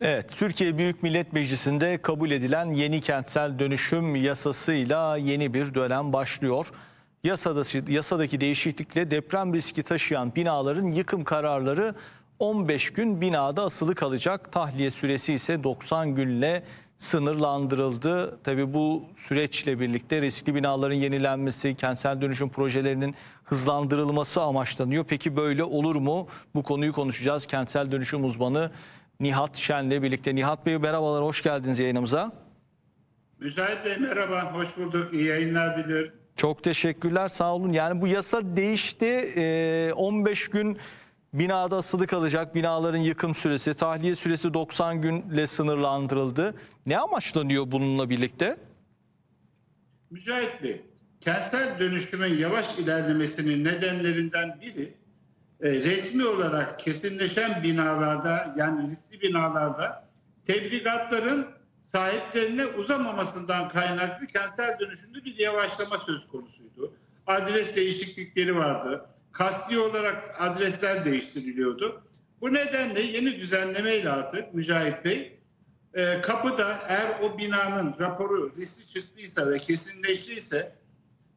Evet, Türkiye Büyük Millet Meclisi'nde kabul edilen yeni kentsel dönüşüm yasasıyla yeni bir dönem başlıyor. Yasada, yasadaki değişiklikle deprem riski taşıyan binaların yıkım kararları 15 gün binada asılı kalacak. Tahliye süresi ise 90 günle sınırlandırıldı. Tabii bu süreçle birlikte riskli binaların yenilenmesi, kentsel dönüşüm projelerinin hızlandırılması amaçlanıyor. Peki böyle olur mu? Bu konuyu konuşacağız. Kentsel dönüşüm uzmanı Nihat Şen'le birlikte. Nihat Bey merhabalar, hoş geldiniz yayınımıza. Müsait Bey merhaba, hoş bulduk. İyi yayınlar diliyorum. Çok teşekkürler, sağ olun. Yani bu yasa değişti. Ee, 15 gün binada asılı kalacak binaların yıkım süresi, tahliye süresi 90 günle sınırlandırıldı. Ne amaçlanıyor bununla birlikte? Mücahit Bey, kentsel dönüşümün yavaş ilerlemesinin nedenlerinden biri e, resmi olarak kesinleşen binalarda yani riskli binalarda tebligatların sahiplerine uzamamasından kaynaklı kentsel dönüşümde bir yavaşlama söz konusuydu. Adres değişiklikleri vardı. Kasti olarak adresler değiştiriliyordu. Bu nedenle yeni düzenlemeyle artık Mücahit Bey e, kapıda eğer o binanın raporu riski çıktıysa ve kesinleştiyse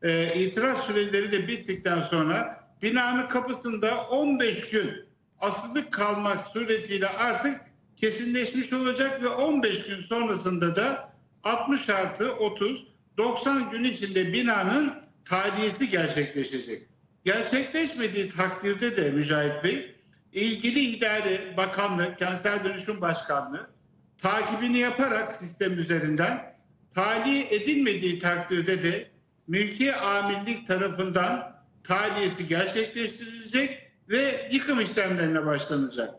e, itiraz süreleri de bittikten sonra binanın kapısında 15 gün asılı kalmak suretiyle artık kesinleşmiş olacak ve 15 gün sonrasında da 60 artı 30 90 gün içinde binanın tahliyesi gerçekleşecek. Gerçekleşmediği takdirde de Mücahit Bey ilgili idare bakanlık, kentsel dönüşüm başkanlığı takibini yaparak sistem üzerinden tahliye edilmediği takdirde de mülki amirlik tarafından tahliyesi gerçekleştirilecek ve yıkım işlemlerine başlanacak.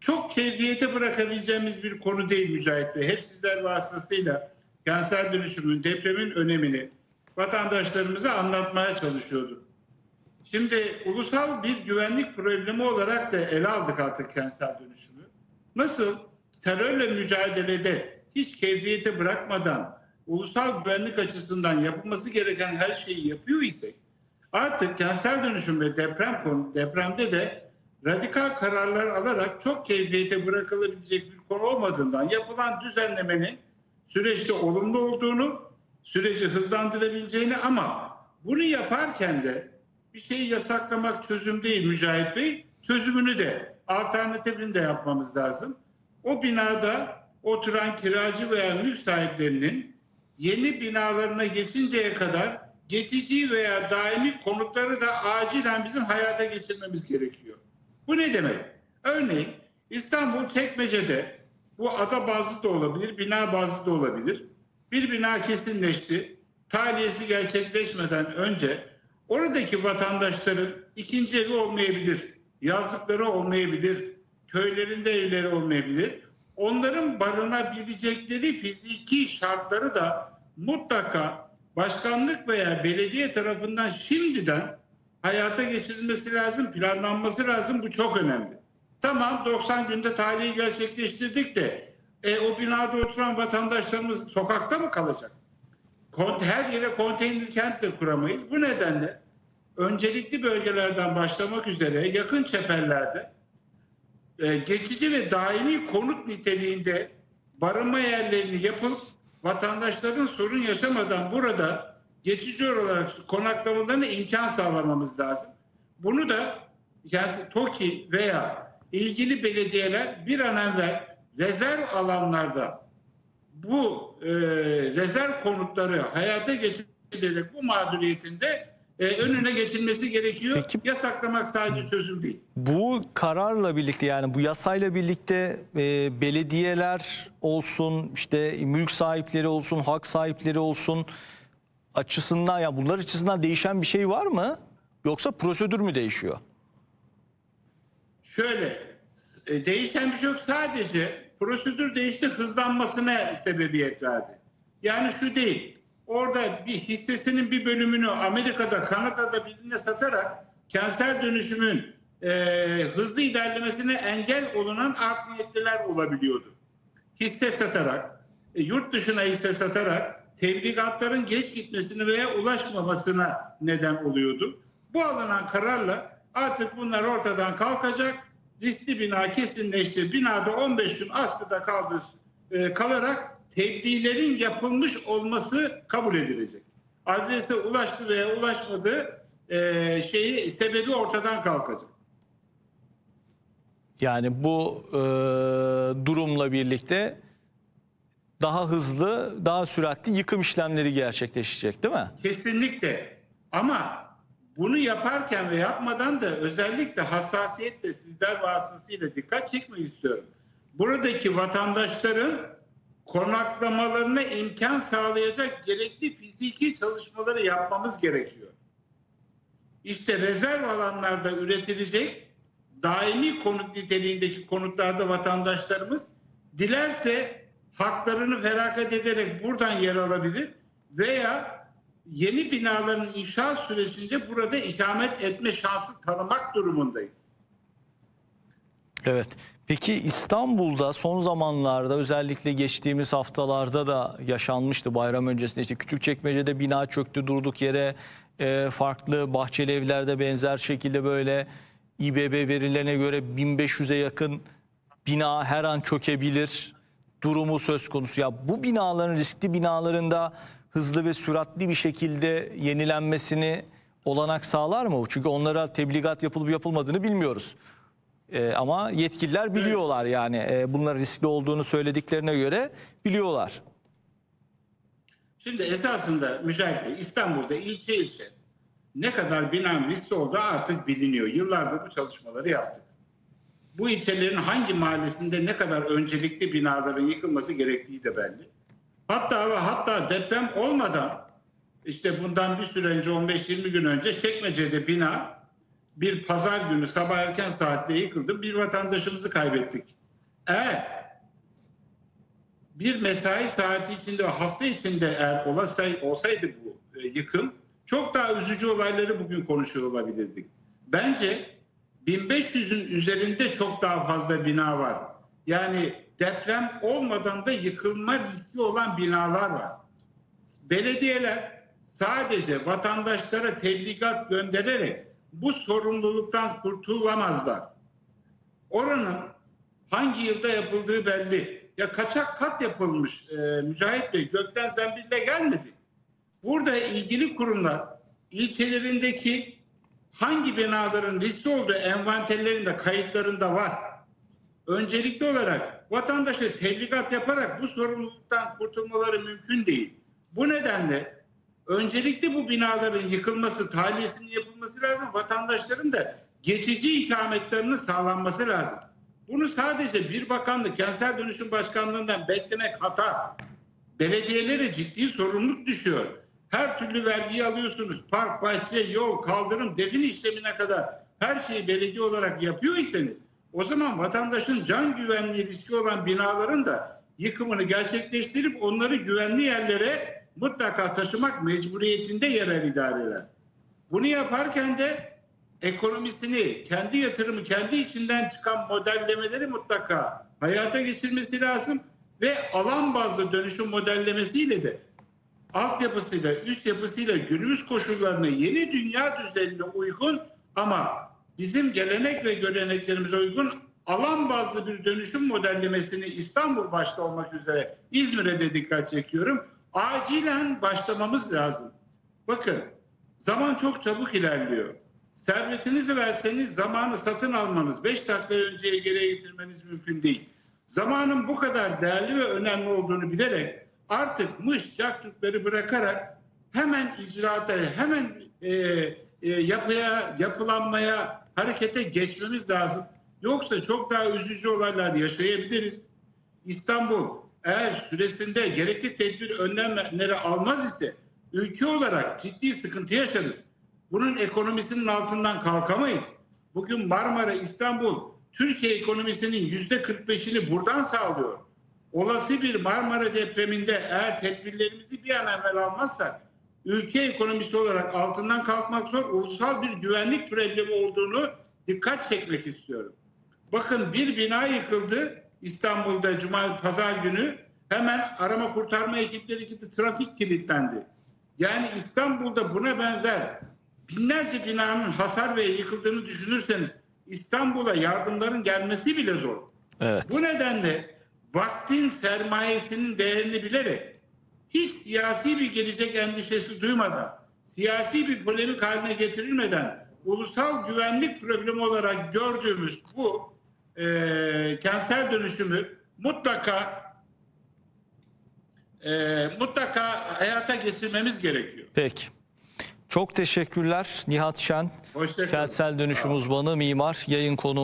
Çok keyfiyete bırakabileceğimiz bir konu değil Mücahit Bey. Hep sizler vasıtasıyla kentsel dönüşümün, depremin önemini vatandaşlarımıza anlatmaya çalışıyorduk. Şimdi ulusal bir güvenlik problemi olarak da ele aldık artık kentsel dönüşümü. Nasıl terörle mücadelede hiç keyfiyete bırakmadan ulusal güvenlik açısından yapılması gereken her şeyi yapıyor isek artık kentsel dönüşüm ve deprem konu depremde de radikal kararlar alarak çok keyfiyete bırakılabilecek bir konu olmadığından yapılan düzenlemenin süreçte olumlu olduğunu, süreci hızlandırabileceğini ama bunu yaparken de bir şeyi yasaklamak çözüm değil Mücahit Bey. Çözümünü de alternatifini de yapmamız lazım. O binada oturan kiracı veya mülk sahiplerinin yeni binalarına geçinceye kadar geçici veya daimi konutları da acilen bizim hayata geçirmemiz gerekiyor. Bu ne demek? Örneğin İstanbul Çekmece'de bu ada bazlı da olabilir, bina bazlı da olabilir. Bir bina kesinleşti. Tahliyesi gerçekleşmeden önce oradaki vatandaşların ikinci evi olmayabilir, yazlıkları olmayabilir, köylerinde evleri olmayabilir. Onların barınabilecekleri fiziki şartları da mutlaka başkanlık veya belediye tarafından şimdiden hayata geçirilmesi lazım, planlanması lazım. Bu çok önemli. Tamam 90 günde tahliye gerçekleştirdik de e, o binada oturan vatandaşlarımız sokakta mı kalacak? Her yere konteyner kent de kuramayız. Bu nedenle öncelikli bölgelerden başlamak üzere yakın çeperlerde e, geçici ve daimi konut niteliğinde barınma yerlerini yapıp vatandaşların sorun yaşamadan burada geçici olarak konaklamalarına imkan sağlamamız lazım. Bunu da yani TOKİ veya ilgili belediyeler bir an evvel rezerv alanlarda bu e, rezerv konutları hayata geçirilerek bu mağduriyetinde e, önüne geçilmesi gerekiyor. Peki- Yasaklamak sadece çözüm değil. Bu kararla birlikte yani bu yasayla birlikte e, belediyeler olsun, işte mülk sahipleri olsun, hak sahipleri olsun açısından ya bunlar açısından değişen bir şey var mı? Yoksa prosedür mü değişiyor? Şöyle e, değişen bir şey yok. Sadece prosedür değişti hızlanmasına sebebiyet verdi. Yani şu değil. Orada bir hissesinin bir bölümünü Amerika'da, Kanada'da birine satarak kentsel dönüşümün e, hızlı ilerlemesine engel olunan art niyetliler olabiliyordu. Hisse satarak, e, yurt dışına hisse satarak tebligatların geç gitmesini veya ulaşmamasına neden oluyordu. Bu alınan kararla artık bunlar ortadan kalkacak. riskli bina kesinleşti. Binada 15 gün askıda kaldı, e, kalarak tebliğlerin yapılmış olması kabul edilecek. Adrese ulaştı veya ulaşmadı e, şeyi sebebi ortadan kalkacak. Yani bu e, durumla birlikte daha hızlı, daha süratli yıkım işlemleri gerçekleşecek değil mi? Kesinlikle. Ama bunu yaparken ve yapmadan da özellikle hassasiyetle sizler vasıtasıyla dikkat çekmek istiyorum. Buradaki vatandaşların konaklamalarına imkan sağlayacak gerekli fiziki çalışmaları yapmamız gerekiyor. İşte rezerv alanlarda üretilecek daimi konut niteliğindeki konutlarda vatandaşlarımız dilerse haklarını feragat ederek buradan yer alabilir veya yeni binaların inşaat süresince burada ikamet etme şansı tanımak durumundayız. Evet. Peki İstanbul'da son zamanlarda özellikle geçtiğimiz haftalarda da yaşanmıştı bayram öncesinde. işte Küçükçekmece'de bina çöktü durduk yere e, farklı bahçeli evlerde benzer şekilde böyle İBB verilerine göre 1500'e yakın bina her an çökebilir durumu söz konusu. Ya bu binaların riskli binalarında hızlı ve süratli bir şekilde yenilenmesini olanak sağlar mı? Çünkü onlara tebligat yapılıp yapılmadığını bilmiyoruz. Ee, ama yetkililer biliyorlar yani e, bunlar riskli olduğunu söylediklerine göre biliyorlar. Şimdi esasında Mücahit Bey İstanbul'da ilçe ilçe ne kadar binanın riskli olduğu artık biliniyor. Yıllardır bu çalışmaları yaptık. Bu ilçelerin hangi mahallesinde ne kadar öncelikli binaların yıkılması gerektiği de belli. Hatta ve hatta deprem olmadan işte bundan bir süre önce 15-20 gün önce Çekmece'de bina bir pazar günü sabah erken saatte yıkıldı. Bir vatandaşımızı kaybettik. Eğer bir mesai saati içinde hafta içinde eğer olasay, olsaydı bu e, yıkım çok daha üzücü olayları bugün konuşuyor olabilirdik. Bence 1500'ün üzerinde çok daha fazla bina var. Yani deprem olmadan da yıkılma riski olan binalar var. Belediyeler sadece vatandaşlara tebligat göndererek bu sorumluluktan kurtulamazlar. Oranın hangi yılda yapıldığı belli. Ya kaçak kat yapılmış e, Mücahit Bey gökten zembille gelmedi. Burada ilgili kurumlar ilçelerindeki hangi binaların riskli olduğu envanterlerinde kayıtlarında var. Öncelikli olarak vatandaşa tebligat yaparak bu sorumluluktan kurtulmaları mümkün değil. Bu nedenle öncelikli bu binaların yıkılması, tahliyesinin yapılması lazım. Vatandaşların da geçici ikametlerinin sağlanması lazım. Bunu sadece bir bakanlık, kentsel dönüşüm başkanlığından beklemek hata. Belediyelere ciddi sorumluluk düşüyor. Her türlü vergiyi alıyorsunuz. Park, bahçe, yol, kaldırım, defin işlemine kadar her şeyi belediye olarak yapıyor iseniz o zaman vatandaşın can güvenliği riski olan binaların da yıkımını gerçekleştirip onları güvenli yerlere mutlaka taşımak mecburiyetinde yerel idareler. Bunu yaparken de ekonomisini, kendi yatırımı, kendi içinden çıkan modellemeleri mutlaka hayata geçirmesi lazım ve alan bazlı dönüşüm modellemesiyle de altyapısıyla, üst yapısıyla günümüz koşullarına yeni dünya düzenine uygun ama bizim gelenek ve göreneklerimize uygun alan bazlı bir dönüşüm modellemesini İstanbul başta olmak üzere İzmir'e de dikkat çekiyorum. Acilen başlamamız lazım. Bakın zaman çok çabuk ilerliyor. Servetinizi verseniz zamanı satın almanız, 5 dakika önceye geriye getirmeniz mümkün değil. Zamanın bu kadar değerli ve önemli olduğunu bilerek artık mış cakçukları bırakarak hemen icraata, hemen e, e, yapıya, yapılanmaya, harekete geçmemiz lazım. Yoksa çok daha üzücü olaylar yaşayabiliriz. İstanbul eğer süresinde gerekli tedbir önlemleri almaz ise ülke olarak ciddi sıkıntı yaşarız. Bunun ekonomisinin altından kalkamayız. Bugün Marmara, İstanbul, Türkiye ekonomisinin yüzde 45'ini buradan sağlıyor. Olası bir Marmara depreminde eğer tedbirlerimizi bir an evvel almazsak ülke ekonomisi olarak altından kalkmak zor, ulusal bir güvenlik problemi olduğunu dikkat çekmek istiyorum. Bakın bir bina yıkıldı İstanbul'da Cuma Pazar günü. Hemen arama kurtarma ekipleri gitti, trafik kilitlendi. Yani İstanbul'da buna benzer binlerce binanın hasar ve yıkıldığını düşünürseniz İstanbul'a yardımların gelmesi bile zor. Evet. Bu nedenle vaktin sermayesinin değerini bilerek hiç siyasi bir gelecek endişesi duymadan, siyasi bir polemik haline getirilmeden ulusal güvenlik problemi olarak gördüğümüz bu e, kentsel dönüşümü mutlaka e, mutlaka hayata geçirmemiz gerekiyor. Peki. Çok teşekkürler Nihat Şen. Hoşça kalın. Kentsel dönüşüm uzmanı, mimar, yayın konu